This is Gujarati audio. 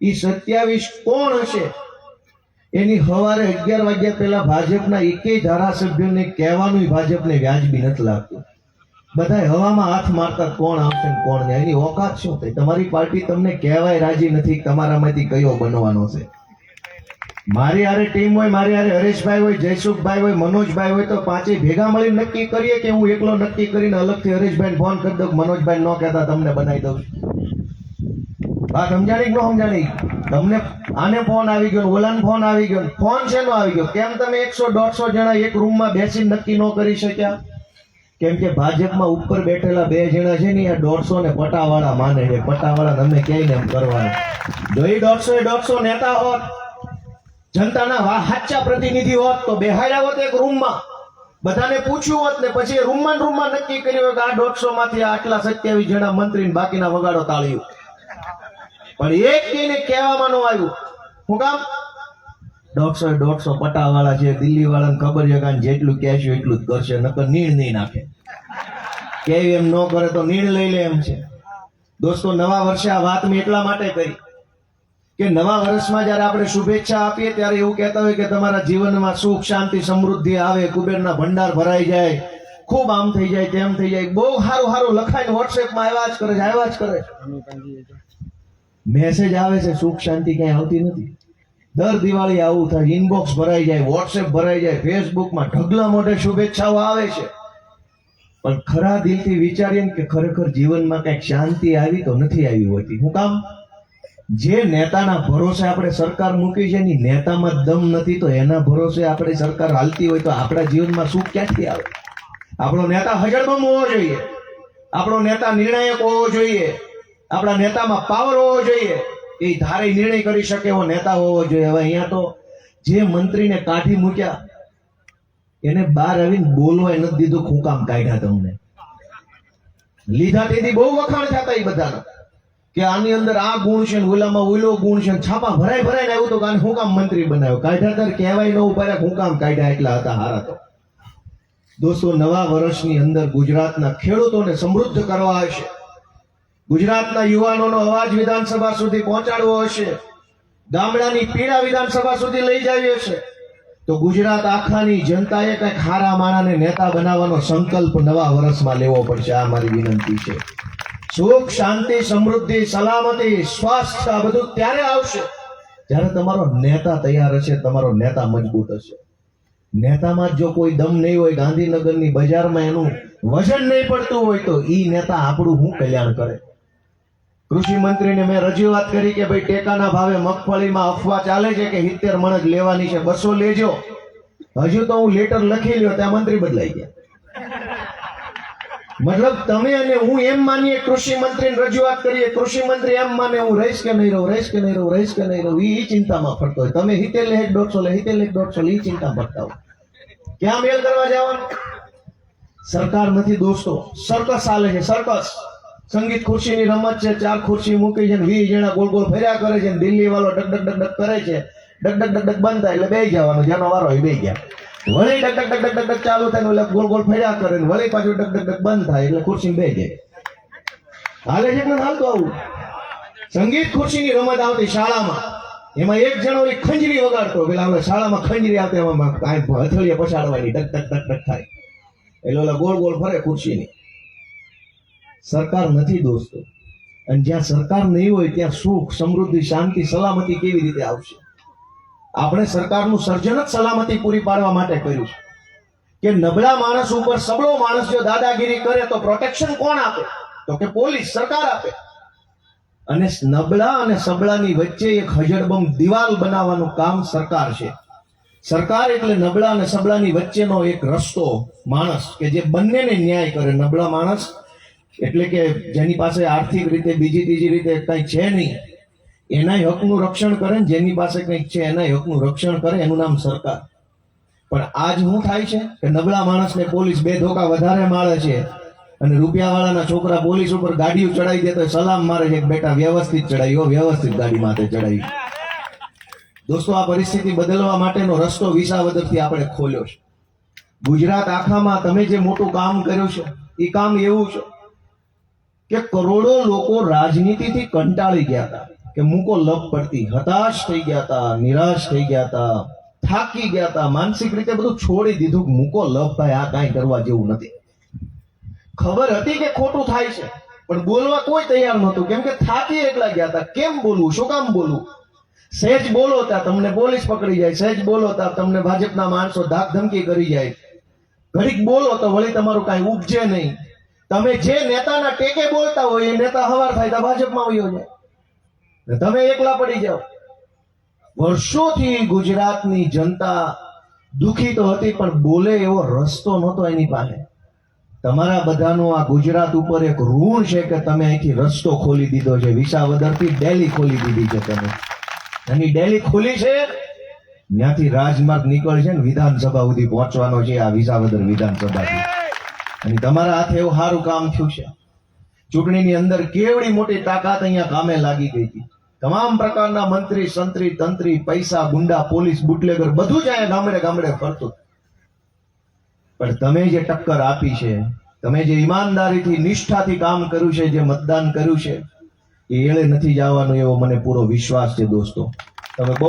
ઈ સત્યાવીસ કોણ હશે? એની હવારે અગિયાર વાગ્યા પહેલા ભાજપના એકેય ધારાસભ્યોને કહેવાનું ભાજપને વ્યાજબી નથી લાગતું. બધા હવામાં હાથ મારતા કોણ આવશે ને કોણ નહીં? એની ઓકાત શું થઈ? તમારી પાર્ટી તમને કહેવાય રાજી નથી, તમારામાંથી કયો બનવાનો છે? મારી હારે ટીમ હોય, મારી હારે હરેશભાઈ હોય, જયસુખભાઈ હોય, મનોજભાઈ હોય, તો પાંચે ભેગા મળી નક્કી કરીએ કે હું એકલો નક્કી કરીને અલગથી હરેશભાઈ ફોન કરી દઉં મનોજભાઈ ન કહેતા, તમને બનાવી દઉં. વાત સમજાણી ન સમજાણી તમને આને ફોન આવી ગયો, ઓલાને ફોન આવી ગયો ફોન શેનો આવી ગયો? કેમ તમે એકસો, દોઢસો જણા એક રૂમમાં બેસીને નક્કી ન કરી શક્યા? કેમ કે ભાજપમાં ઉપર બેઠેલા બે જણા છે ને આ દોઢસો ને પટાવાળા માને છે. પટાવાળા તમે ક્યાંય એમ કરવાના. જો દોઢસો એ દોઢસો નેતા હોત, જનતાના સાચા પ્રતિનિધિ હોત, તો બેહાડ્યા હોત એક રૂમમાં બધાને પૂછ્યું હોત ને, પછી રૂમમાં રૂમમાં નક્કી કર્યું કે આ દોઢસો માંથી આટલા સત્યાવીસ જણા મંત્રી બાકીના વગાડો તાળીઓ. પણ એક દીને કહેવામાં ન આવ્યું. હું કામ? દોઢસો દોઢસો પટાવાળા છે દિલ્હી વાળાને ખબર છે કારણ જેટલું કહેશું એટલું જ કરશે, નકર નીણ નહીં નાખે. કેવી એમ ન કરે તો નીણ લઈ લે એમ છે. દોસ્તો, નવા વર્ષે આ વાત મેં એટલા માટે કરી કે નવા વર્ષમાં જ્યારે આપણે શુભેચ્છા આપીએ ત્યારે એવું કહેતા હોય કે તમારા જીવનમાં સુખ, શાંતિ, સમૃદ્ધિ આવે, કુબેરના ભંડાર ભરાઈ જાય, ખૂબ આમ થઈ જાય, તેમ થઈ જાય. બહુ સારું સારું લખાઈને વોટ્સએપમાં આવ્યા જ કરે છે, આવ્યા જ કરે છે. મેસેજ આવે છે, સુખ શાંતિ ક્યાંય આવતી નથી. દર દિવાળી આવું થાય ઇનબોક્સ ભરાઈ જાય વોટ્સએપ ભરાઈ જાય ફેસબુકમાં ઢગલા મોઢે શુભેચ્છાઓ આવે છે. પણ ખરા દિલથી વિચારીએ કે ખરેખર જીવનમાં કંઈક શાંતિ આવી તો નથી આવી હોતી. હું કામ? જે નેતાના ભરોસે આપણે સરકાર મૂકી છે એની નેતામાં દમ નથી, તો એના ભરોસે આપણે સરકાર હાલતી હોય તો આપણા જીવનમાં સુખ ક્યાંથી આવે? આપણો નેતા હજરબમ હોવો જોઈએ. આપણો નેતા નિર્ણાયક હોવો જોઈએ. આપણા નેતામાં પાવર હોવો જોઈએ. એ ધારે નિર્ણય કરી શકે એવો નેતા હોવો જોઈએ. હવે અહીંયા તો જે મંત્રીને કાઢી મૂક્યા, એને બહાર આવીને બોલવા નથી દીધું ખૂંકામ કાઢ્યા તમને લીધા તેથી બહુ વખાણ થતા એ બધાના. કે આની અંદર આ ગુણ છે ને ઓલામાં ઓલો ગુણ છે છાપા ભરાય ભરાઈને આવ્યું તો આને હું કામ મંત્રી બનાવ્યો? કાઢ્યા તાર કહેવાય ન ઊભા હું કામ કાઢ્યા એટલા હતા હારા તો. દોસ્તો, નવા વર્ષની અંદર ગુજરાતના ખેડૂતોને સમૃદ્ધ કરવા હશે ગુજરાતના યુવાનોનો અવાજ વિધાનસભા સુધી પહોંચાડવો હશે. ગામડાની પીડા વિધાનસભા સુધી લઈ જવી હશે. તો ગુજરાત આખાની જનતાએ કંઈક હારા માણાને નેતા બનાવવાનો સંકલ્પ નવા વર્ષમાં લેવો પડશે. આ મારી વિનંતી છે. સુખ, શાંતિ, સમૃદ્ધિ, સલામતી, સ્વાસ્થ્ય, આ બધું ત્યારે આવશે જ્યારે તમારો નેતા તૈયાર હશે, તમારો નેતા મજબૂત હશે. નેતામાં જ કોઈ દમ નહીં હોય, ગાંધીનગરની બજારમાં એનું વજન નહીં પડતું હોય, તો એ નેતા આપણું શું કલ્યાણ કરે? કૃષિ મંત્રીને મેં રજૂઆત કરી કે ભાઈ ટેકાના ભાવે મગફળીમાં અફવા ચાલે છે કે સિત્તેર મણ જ લેવાની છે, બસો લેજો. હજુ તો હું લેટર લખી લ્યો, ત્યાં મંત્રી બદલાઈ ગયા. મતલબ તમે અને હું એમ માનીએ કૃષિ મંત્રી રજૂઆત કરીએ કૃષિ મંત્રી એમ માને હું રહીશ કે નહીં રહું, રહીશ કે નહીં રહું, રહીશ કે નહીં રહું એ ચિંતામાં ફરતો હોય. તમે હિતેર લે દોઢસો લે હિતેર લે દોઢસો લે એ ચિંતા ફરતા હોય. ક્યાં મેલ કરવા જવાનું? સરકાર નથી દોસ્તો. સર્કસ ચાલે છે, સર્કસ. સંગીત ખુરશીની રમત છે ચાર ખુરશી મૂકી છે ને વીસ જણા ગોળ ગોળ ફર્યા કરે છે દિલ્હી વાળો ડક ડક ડક ડક કરે છે ડક ડક ડક ડક બંધ થાય એટલે બે જવાનું જેનો વારો હોય બે ગયા વળી ડક ડક ડક ડક ડક ચાલુ થાય એટલે ગોળ ગોળ ફેર્યા કરે વળી પાછું ડક ડક ડક બંધ થાય એટલે ખુરશી બે જાય હાલે છે ને હાલતું આવું સંગીત ખુરશીની રમત આવતી શાળામાં એમાં એક જણો ખંજરી વગાડતો પેલા આપણે શાળામાં ખંજરી આવતી એમાં કાંઈ હથેળીએ પછાડવાની ડક ડક ડક ડક થાય એટલે ઓલા ગોળ ગોળ ફરે ખુરશીની સરકાર નથી દોસ્તો. અને જ્યાં સરકાર નહીં હોય, ત્યાં સુખ, સમૃદ્ધિ, શાંતિ, સલામતી કેવી રીતે આવશે? આપણે સરકારનું સર્જન જ સલામતી પૂરી પાડવા માટે કર્યું છે. કે નબળા માણસ ઉપર સબળો માણસ જો દાદાગીરી કરે, તો પ્રોટેક્શન કોણ આપે? તો કે પોલીસ, સરકાર આપે. અને નબળા અને સબળાની વચ્ચે એક હજડબમ દિવાલ બનાવવાનું કામ સરકાર છે. સરકાર એટલે નબળા અને સબળાની વચ્ચેનો એક રસ્તો માણસ, કે જે બંનેને ન્યાય કરે. નબળા માણસ એટલે કે જેની પાસે આર્થિક રીતે, બીજી ત્રીજી રીતે કંઈ છે નહીં એના હકનું રક્ષણ કરે ને જેની પાસે કંઈક છે એના હકનું રક્ષણ કરે, એનું નામ સરકાર. પણ આજ શું થાય છે કે નબળા માણસને પોલીસ બે ધોકા વધારે મારે છે અને રૂપિયાવાળાના છોકરા પોલીસ ઉપર ગાડીઓ ચડાવી દે તો સલામ મારે છે બેટા વ્યવસ્થિત ચડાવી વ્યવસ્થિત ગાડી માથે ચડાવી. દોસ્તો, આ પરિસ્થિતિ બદલવા માટેનો રસ્તો વિસાવદરથી આપણે ખોલ્યો છે. ગુજરાત આખામાં તમે જે મોટું કામ કર્યું છે એ કામ એવું છે કે કરોડો લોકો રાજનીતિથી કંટાળી ગયા હતા કે મૂકો લપ પડતી, હતાશ થઈ ગયા હતા, નિરાશ થઈ ગયા હતા, થાકી ગયા હતા, માનસિક રીતે બધું છોડી દીધું મૂકો લપ ભાઈ, આ કાંઈ કરવા જેવું નથી. ખબર હતી કે ખોટું થાય છે, પણ બોલવા કોઈ તૈયાર નહોતું. કેમ કે થાકી એકલા ગયા હતા. કેમ બોલવું? શું કામ બોલવું? સહેજ બોલો ત્યાં તમને પોલીસ પકડી જાય, સહેજ બોલો ત્યાં તમને ભાજપના માણસો ધાક ધમકી કરી જાય. ઘડીક બોલો તો વળી તમારું કાંઈ ઉપજે નહીં. તમે જે નેતાના ટેકે બોલતા હોય, એ નેતા હવાર થાય તો ભાજપમાં વયો જાય તમે એકલા પડી જાઓ. વર્ષોથી ગુજરાતની જનતા દુખી તો હતી, પણ બોલે એવો રસ્તો નહોતો એની પાસે. તમારા બધાનો આ ગુજરાત ઉપર એક ઋણ છે કે તમે અહીંથી રસ્તો ખોલી દીધો છે. વિસાવદરથી ડેલી ખોલી દીધી છે તમે. એની ડેલી ખોલી છે, ત્યાંથી રાજમાર્ગ નીકળશે ને વિધાનસભા સુધી પહોંચવાનો છે આ વિસાવદર વિધાનસભાથી અને તમારા હાથે એવું સારું કામ થયું છે. ચૂંટણીની અંદર કેવડી મોટી તાકાત અહીંયા કામે લાગી ગઈ હતી. તમામ પ્રકારના મંત્રી, સંત્રી, તંત્રી, પૈસા, ગુંડા, પોલીસ, બુટલેગર બધું જ અહીંયા ગામડે ગામડે ફરતું. પણ તમે જે ટક્કર આપી છે, તમે જે ઈમાનદારીથી, નિષ્ઠાથી કામ કર્યું છે, જે મતદાન કર્યું છે, એ એળે નથી જવાનું એવો મને પૂરો વિશ્વાસ છે દોસ્તો. તમે